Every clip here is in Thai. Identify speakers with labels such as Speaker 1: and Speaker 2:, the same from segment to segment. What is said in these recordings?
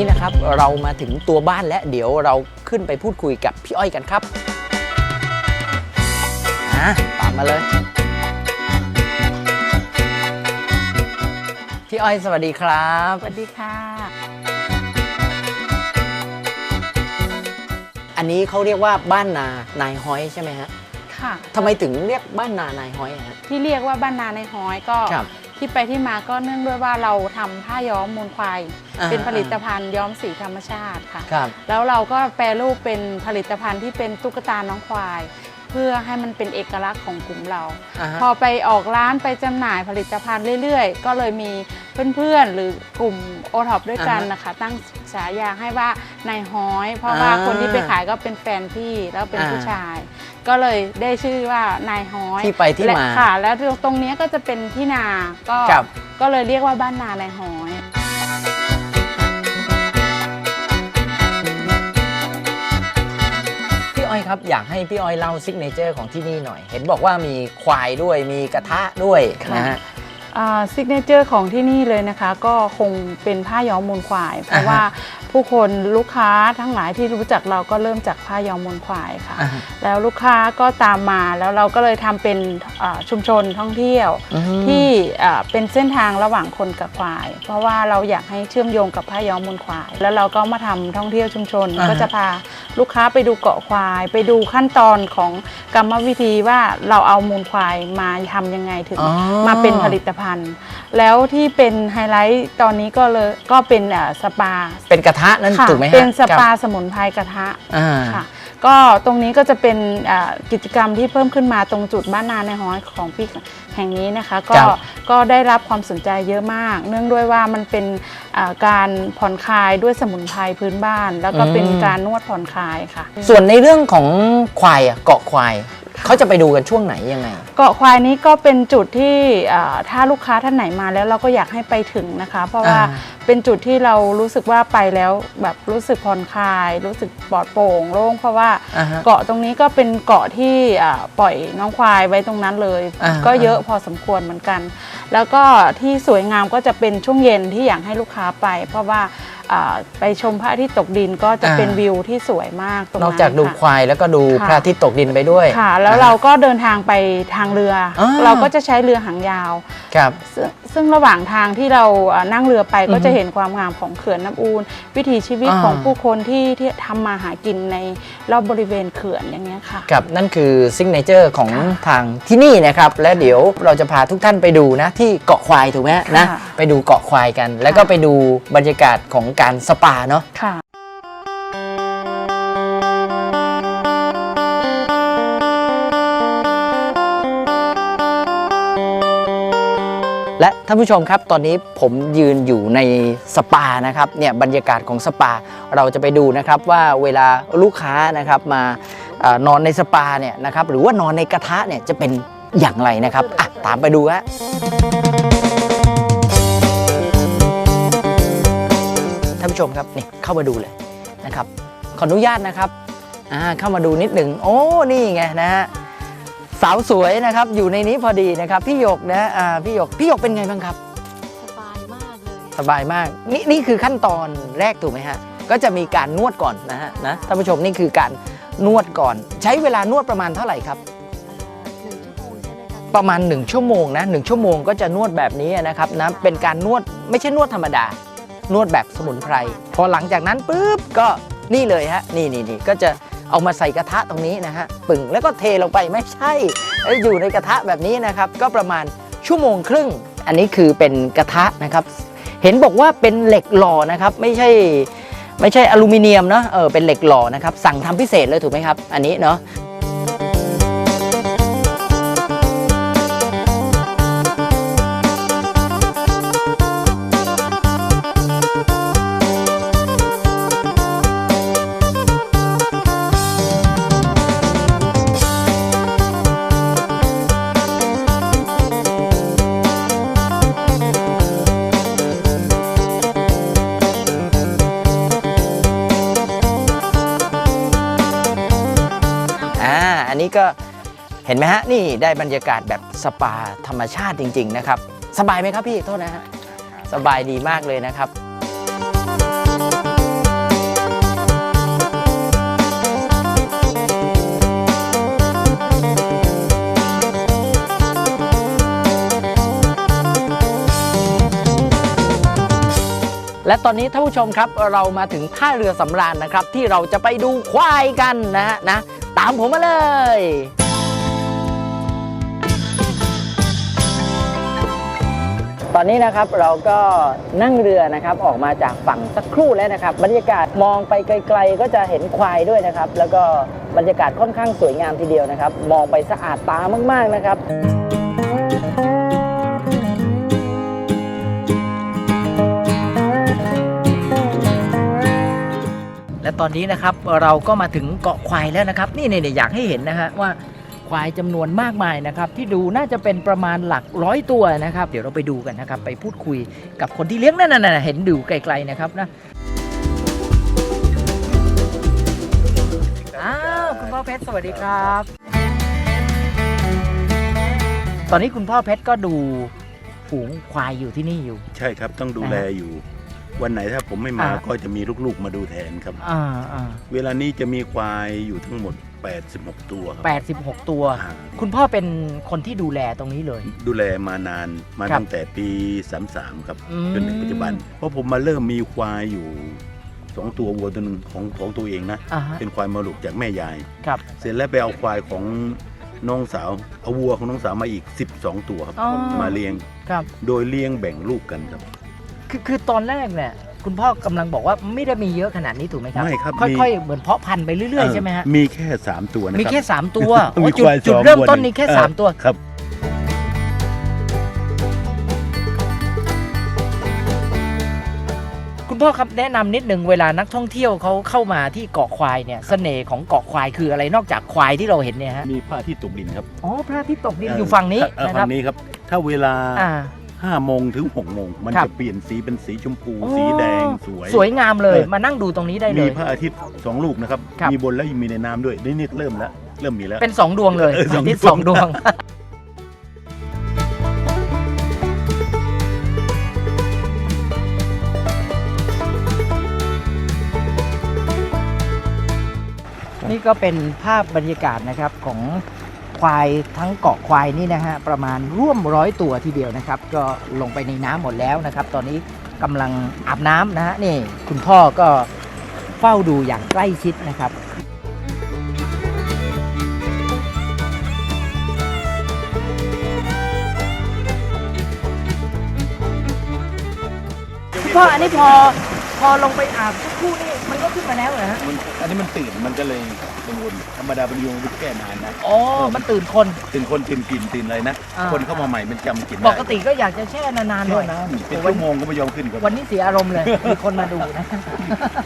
Speaker 1: ตอนนี้นะครับเรามาถึงตัวบ้านและเดี๋ยวเราขึ้นไปพูดคุยกับพี่อ้อยกันครับอะตามมาเลย พี่อ้อยสวัสดีครับ
Speaker 2: สวัสดีค่ะ
Speaker 1: อันนี้เขาเรียกว่าบ้านนานายฮ้อยใช่ไหมฮะ
Speaker 2: ค่ะ
Speaker 1: ทำไมถึงเรียกบ้านนานายฮ้อยอะฮะ
Speaker 2: ที่เรียกว่าบ้านนาในห้อยก็
Speaker 1: ครับ
Speaker 2: ที่ไปที่มาก็เนื่องด้วยว่าเราทำผ้าย้อมมูลควาย
Speaker 1: อ่า
Speaker 2: เป็นผลิตภัณฑ์ย้อมสีธรรมชาติค่ะ
Speaker 1: ครับ
Speaker 2: แล้วเราก็แปรรูปเป็นผลิตภัณฑ์ที่เป็นตุ๊กตาน้องควาย เพื่อให้มันเป็นเอกลักษณ์ของกลุ่มเรา
Speaker 1: อ่าฮะ
Speaker 2: พอไปออกร้านไปจำหน่ายผลิตภัณฑ์เรื่อยๆ ก็เลยมีเพื่อนๆ หรือกลุ่มโอท็อปด้วยกันนะคะ ตั้งฉายาให้ว่านายฮ้อย เพราะว่า
Speaker 1: อ่า
Speaker 2: คนที่ไปขายก็เป็นแฟนพี่แล้วเป็น
Speaker 1: อ่า
Speaker 2: ผู้ชาย ก็เลยได้ชื่อว่านายฮ้อย
Speaker 1: ที่ไปที่
Speaker 2: และ
Speaker 1: มา
Speaker 2: ค่ะ แล้วตรงเนี้ยก็จะเป็นที่นาก็
Speaker 1: ครับ
Speaker 2: ก็เลยเรียกว่าบ้านนานายฮ้อย
Speaker 1: ครับ อยากให้พี่อ้อยเล่าซิกเนเจอร์ของที่นี่หน่อย เห็นบอกว่ามีควายด้วยมีกระทะด้วยนะฮะ
Speaker 2: ซิกเนเจอร์ของที่นี่เลยนะคะ ก็คงเป็นผ้าย้อมมูลควาย เพราะ
Speaker 1: อ่าฮะ
Speaker 2: ว่าผู้คนลูกค้าทั้งหลายที่รู้จักเราก็เริ่มจากผ้าย้อมมูลควายค่ะ
Speaker 1: อ่าฮะ
Speaker 2: แล้วลูกค้าก็ตามมาแล้วเราก็เลยทำเป็นอ่าชุมชนท่องเที่ยว
Speaker 1: อืม
Speaker 2: ที่อ่าเป็นเส้นทางระหว่างคนกับควาย เพราะว่าเราอยากให้เชื่อมโยงกับผ้าย้อมมูลควาย แล้วเราก็มาทำท่องเที่ยวชุมชน
Speaker 1: อ่าฮะ
Speaker 2: ก็จะพาลูกค้าไปดูเกาะควาย ไปดูขั้นตอนของกรรมวิธีว่าเราเอามูลควายมาทำยังไงถึง
Speaker 1: อ๋อ
Speaker 2: มาเป็นผลิตภัณฑ์ แล้วที่เป็นไฮไลท์ตอนนี้ก็เลยก็เป็นอ่าสปา
Speaker 1: เป็นกระทะนั่น
Speaker 2: ค่ะ
Speaker 1: ถูกไหมฮะ
Speaker 2: เป็นสปา
Speaker 1: ครับ
Speaker 2: สมุนไพรกระทะ
Speaker 1: อ่า
Speaker 2: ค่ะ ก็ตรงนี้ก็จะเป็นอ่ากิจกรรมที่เพิ่มขึ้นมาตรงจุดบ้านนาในห้อยของพี่แห่งนี้นะคะ ก็
Speaker 1: ครับ
Speaker 2: ก็ได้รับความสนใจเยอะมาก เนื่องด้วยว่ามันเป็นอ่าการผ่อนคลายด้วยสมุนไพรพื้นบ้าน แล้วก็เป็นการนวดผ่อนคลายค่ะ
Speaker 1: ส่วนในเรื่องของควายอะเกาะควาย เขาจะไปดูกันช่วงไหนยังไง
Speaker 2: เกาะควายนี้ก็เป็นจุดที่อ่าถ้าลูกค้าท่านไหนมาแล้วเราก็อยากให้ไปถึงนะคะ เพราะว่า
Speaker 1: อ่า
Speaker 2: เป็นจุดที่เรารู้สึกว่าไปแล้วแบบรู้สึกผ่อนคลาย รู้สึกปลอดโปร่งโล่งเพราะว่า
Speaker 1: อ่าฮะ
Speaker 2: เกาะตรงนี้ก็เป็นเกาะที่อ่าปล่อยน้องควายไว้ตรงนั้นเลย
Speaker 1: อ่า
Speaker 2: ก็เยอะพอสมควรเหมือนกัน แล้วก็ที่สวยงามก็จะเป็นช่วงเย็นที่อยากให้ลูกค้าไป เพราะว่า อ่าไปชมพระอาทิตย์ตกดินก็จะเป็นวิวที่สวยมากตรง
Speaker 1: น
Speaker 2: นั้
Speaker 1: อนกจากดู
Speaker 2: ค่ะ
Speaker 1: ควายแล้วก็ดู
Speaker 2: ค่ะ
Speaker 1: พระอาทิตย์ตกดินไปด้วย
Speaker 2: ค่ะ แล้วเราก็เดินทางไปทางเรืออ
Speaker 1: อ
Speaker 2: เราก็จะใช้เรือหางยาว
Speaker 1: ครับ
Speaker 2: ซึ่งซึ่งระหว่างทางที่เราอ่านั่งเรือไป
Speaker 1: อือฮึ
Speaker 2: ก็จะเห็นความงามของเขื่อนน้ำอูน วิถีชีวิต
Speaker 1: อ่า
Speaker 2: ของผู้คนที่ที่ทำมาหากินในรอบบริเวณเขื่อนอย่างเงี้ยค่ะ
Speaker 1: ครับนั่นคือซิกเนเจอร์ของ
Speaker 2: ค่ะ
Speaker 1: ทางที่นี่นะครับ และเดี๋ยวเราจะพาทุกท่านไปดูนะ ที่เกาะควายถูกไหมฮะนะ
Speaker 2: ค่ะ
Speaker 1: ไปดูเกาะควายกัน แล้วก็
Speaker 2: ค่ะ
Speaker 1: ไปดูบรรยากาศของการสปาเนาะ
Speaker 2: ค่ะ
Speaker 1: และท่านผู้ชมครับตอนนี้ผมยืนอยู่ในสปานะครับเนี่ยบรรยากาศของสปา เราจะไปดูนะครับว่าเวลาลูกค้านะครับมาเออนอนในสปาเนี่ยนะครับหรือว่านอนในกระทะเนี่ยจะเป็นอย่างไรนะครับอะตามไปดูฮะ ชมครับนี่เข้ามาดูเลยนะครับ ขออนุญาตนะครับอ่าเข้ามาดูนิดหนึ่งโอ้นี่ไงนะฮะสาวสวยนะครับอยู่ในนี้พอดีนะครับพี่หยกนะอ่าพี่หยกพี่หยกเป็นไงบ้างครับ
Speaker 2: สบายมากเลย
Speaker 1: สบายมากนี่นี่คือขั้นตอนแรกถูกไหมฮะก็จะมีการนวดก่อนนะฮะนะท่านผู้ชมนี่คือการนวดก่อน ใช้เวลานวดประมาณเท่าไหร่ครับ
Speaker 2: หนึ่งชั่วโมงใช่ไหมคะ
Speaker 1: ประมาณ 1 ชั่วโมงนะหนึ่งชั่วโมงก็จะนวดแบบนี้นะครับนะเป็นการนวดไม่ใช่นวดธรรมดา นวดแบบสมุนไพร พอหลังจากนั้นปุ๊บก็นี่เลยฮะ นี่นี่นี่ก็จะเอามาใส่กระทะตรงนี้นะฮะปึ่งแล้วก็เทลงไปไม่ใช่อยอยู่ในกระทะแบบนี้นะครับ ก็ประมาณชั่วโมงครึ่ง อันนี้คือเป็นกระทะนะครับ เห็นบอกว่าเป็นเหล็กหล่อนะครับ ไม่ใช่ไม่ใช่อลูมิเนียมเนาะเออเป็นเหล็กหล่อนะครับ สั่งทำพิเศษเลยถูกไหมครับ อันนี้เนาะ ก็เห็นไหมฮะนี่ได้บรรยากาศแบบสปาธรรมชาติจริง ๆ นะครับ สบายไหมครับพี่โทษนะฮะสบายดีมากเลยนะครับและตอนนี้ท่านผู้ชมครับเรามาถึงท่าเรือสำราญนะครับ ที่เราจะไปดูควายกันนะฮะนะ ตามผมมาเลย ตอนนี้นะครับเราก็นั่งเรือนะครับออกมาจากฝั่งสักครู่แล้วนะครับ บรรยากาศมองไปไกล ๆ ก็จะเห็นควายด้วยนะครับ แล้วก็บรรยากาศค่อนข้างสวยงามทีเดียวนะครับ มองไปสะอาดตามากๆนะครับ และตอนนี้นะครับเราก็มาถึงเกาะควายแล้วนะครับ นี่เนี่ยอยากให้เห็นนะฮะว่าควายจำนวนมากมายนะครับ ที่ดูน่าจะเป็นประมาณหลักร้อยตัวนะครับ เดี๋ยวเราไปดูกันนะครับ ไปพูดคุยกับคนที่เลี้ยงนั่นน่ะเห็นดูไกลๆนะครับนะอ้าวคุณพ่อเพชรสวัสดีครับ ตอนนี้คุณพ่อเพชรก็ดูฝูงควายอยู่ที่นี่อยู่
Speaker 3: ใช่ครับต้องดูแลอยู่ วันไหนถ้าผมไม่มา
Speaker 1: อ่า
Speaker 3: ก็จะมีลูกๆมาดูแทนครับ
Speaker 1: อ่าอ่า
Speaker 3: เวลานี้จะมีควายอยู่ทั้งหมด 86 ตัวครับ
Speaker 1: แปดสิบหกตัว
Speaker 3: อ่า
Speaker 1: คุณพ่อเป็นคนที่ดูแลตรงนี้เลย
Speaker 3: ดูแลมานานมา
Speaker 1: ครับ
Speaker 3: ตั้งแต่ปี 33 ครับ
Speaker 1: อืม
Speaker 3: จนถึงปัจจุบัน เพราะผมมาเริ่มมีควายอยู่2ตัววัวตัวหนึงของของตัวเองนะ
Speaker 1: อ่าฮะ
Speaker 3: เป็นควายมาลูกจากแม่ยาย
Speaker 1: ครับ
Speaker 3: เสร็จแล้วไปเอาควายของน้องสาวเอาวัวของน้องสาวมาอีก 12 ตัวครับ
Speaker 1: อ๋อ
Speaker 3: มาเลี้ยง
Speaker 1: ครับ
Speaker 3: โดยเลี้ยงแบ่งลูกกันครับ
Speaker 1: คือคือตอนแรกเนี่ยคุณพ่อกำลังบอกว่าไม่ได้มีเยอะขนาดนี้ถูกไหมครับ
Speaker 3: ไม่ครับ
Speaker 1: ค่
Speaker 3: มี
Speaker 1: อยๆ เหมือนเพาะพันธุ์ไปเรื่อยๆใช่ไหมฮะ
Speaker 3: มีแค่ 3 ตัวนะ
Speaker 1: มี
Speaker 3: ครับ
Speaker 1: แค่ 3 ตัว
Speaker 3: มี
Speaker 1: โอ้จุด
Speaker 3: ควาย
Speaker 1: จุด
Speaker 3: สอง
Speaker 1: เริ่ม
Speaker 3: วัว
Speaker 1: ต้น
Speaker 3: ห
Speaker 1: นี่แค่
Speaker 3: เออ
Speaker 1: 3 ตัว
Speaker 3: ครับ
Speaker 1: คุณพ่อครับแนะนำนิดหนึ่งเวลานักท่องเที่ยวเขาเข้ามาที่เกาะควายเนี่ยเสน่ห์ของเกาะควายคืออะไรนอกจากควายที่เราเห็นเนี่ยฮะ
Speaker 3: มีพระอาทิตย์ตกดินครับ
Speaker 1: อ๋อพระอาทิตย์ตกดินอยู่ฝั่งนี้
Speaker 3: เอ่อ
Speaker 1: นะค
Speaker 3: ฝั่
Speaker 1: รับ
Speaker 3: งนี้ครับ ถ้าเวลา
Speaker 1: อ่า
Speaker 3: 5โมงถึง6โมงมัน
Speaker 1: ครับ
Speaker 3: จะเปลี่ยนสีเป็นสีชมพู
Speaker 1: โอ้
Speaker 3: สีแดงสวย
Speaker 1: สวยงามเลย
Speaker 3: เออ
Speaker 1: มานั่งดูตรงนี้ได้เล
Speaker 3: มี
Speaker 1: ย
Speaker 3: พระอาทิตย์สองลูกนะครับ
Speaker 1: ครับ
Speaker 3: มีบนแล้วยังมีในน้ำด้วยนี่นี่เริ่มแล้วเริ่มมีแล้ว
Speaker 1: เป็น2ดวงเลย
Speaker 3: เออสอง
Speaker 1: อาทิตย์
Speaker 3: ดวง
Speaker 1: สองดวง นี่ก็เป็นภาพบรรยากาศนะครับของ ควายทั้งเกาะควายนี่นะฮะประมาณร่วมร้อยตัวทีเดียวนะครับ ก็ลงไปในน้ำหมดแล้วนะครับ ตอนนี้กำลังอาบน้ำนะฮะนี่คุณพ่อก็เฝ้าดูอย่างใกล้ชิดนะครับคุณพ่ออันนี้พอพอลงไปอาบสักครู่นี่ ขึ้นมาแล้วเหรอฮะ
Speaker 3: มันอันนี้มันตื่นมันก็เลยกังวลธรรมดาเป็นยุงมันแก้นานนะ
Speaker 1: อ๋อมันตื่นคน
Speaker 3: ตื่นคนตื่นกลิ่นตื่นอะไรนะ
Speaker 1: อ่า
Speaker 3: คนเข้ามาใหม่มันจำกลิ่น
Speaker 1: ป
Speaker 3: ได้
Speaker 1: กติก็อยากจะแช่นานๆห
Speaker 3: แค่
Speaker 1: น่อย
Speaker 3: นั้นเป็นชั่วโมงก็ไม่ยอมขึ้นครับ
Speaker 1: วันนี้เสียอารมณ์เลย มีคนมาดูนะ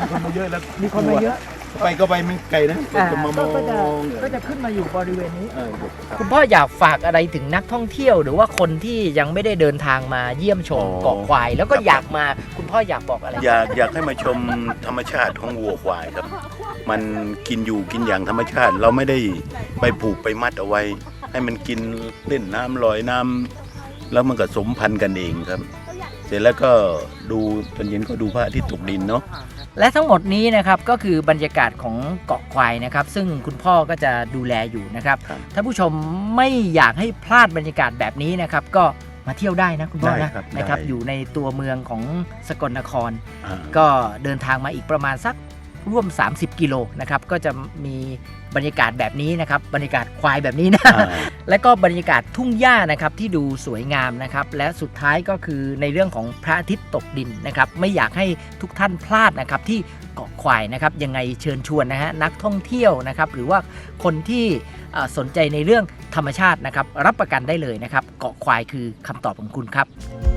Speaker 3: มีคนมาเยอะแล้ว
Speaker 1: มีคนมาเยอะ
Speaker 3: ไปก็ไปมันไกลนะ
Speaker 1: อ่า
Speaker 3: จะมาม
Speaker 1: ก็
Speaker 3: อง
Speaker 1: ก็จะก็จะขึ้นมาอยู่บริเวณนี้
Speaker 3: เออครับ
Speaker 1: คุณพ่ออยากฝากอะไรถึงนักท่องเที่ยว หรือว่าคนที่ยังไม่ได้เดินทางมาเยี่ยมชม
Speaker 3: อ๋อ
Speaker 1: เกาะควาย แล้วก็อยากมาคุณพ่ออยากบอกอะไร
Speaker 3: อยากอยากให้มาชมธรรมชาติของวัวควายครับ มันกินอยู่กินอย่างธรรมชาติ เราไม่ได้ไปผูกไปมัดเอาไว้ ให้มันกินเล่นน้ำลอยน้ำแล้วมันก็สมพันธุ์กันเองครับ เสร็จแล้วก็ดูตอนเย็นก็ดูพระอาทิตย์ตกดินเนาะ
Speaker 1: และทั้งหมดนี้นะครับก็คือบรรยากาศของเกาะควายนะครับ ซึ่งคุณพ่อก็จะดูแลอยู่นะครับ
Speaker 3: ครับ
Speaker 1: ถ้าผู้ชมไม่อยากให้พลาดบรรยากาศแบบนี้นะครับก็มาเที่ยวได้นะคุณพ่อ
Speaker 3: ได้
Speaker 1: นะครับนะครับ
Speaker 3: ได้
Speaker 1: อยู่ในตัวเมืองของสกลนคร
Speaker 3: อ่า
Speaker 1: ก็เดินทางมาอีกประมาณสัก ร่วม 30 กิโลนะครับก็จะมีบรรยากาศแบบนี้นะครับบรรยากาศควายแบบนี้นะ
Speaker 3: อ่า
Speaker 1: และก็บรรยากาศทุ่งหญ้านะครับที่ดูสวยงามนะครับและสุดท้ายก็คือในเรื่องของพระอาทิตย์ตกดินนะครับไม่อยากให้ทุกท่านพลาดนะครับที่เกาะควายนะครับยังไงเชิญชวนนะฮะนักท่องเที่ยวนะครับหรือว่าคนที่เอ่อสนใจในเรื่องธรรมชาตินะครับรับประกันได้เลยนะครับเกาะควายคือคำตอบของคุณครับ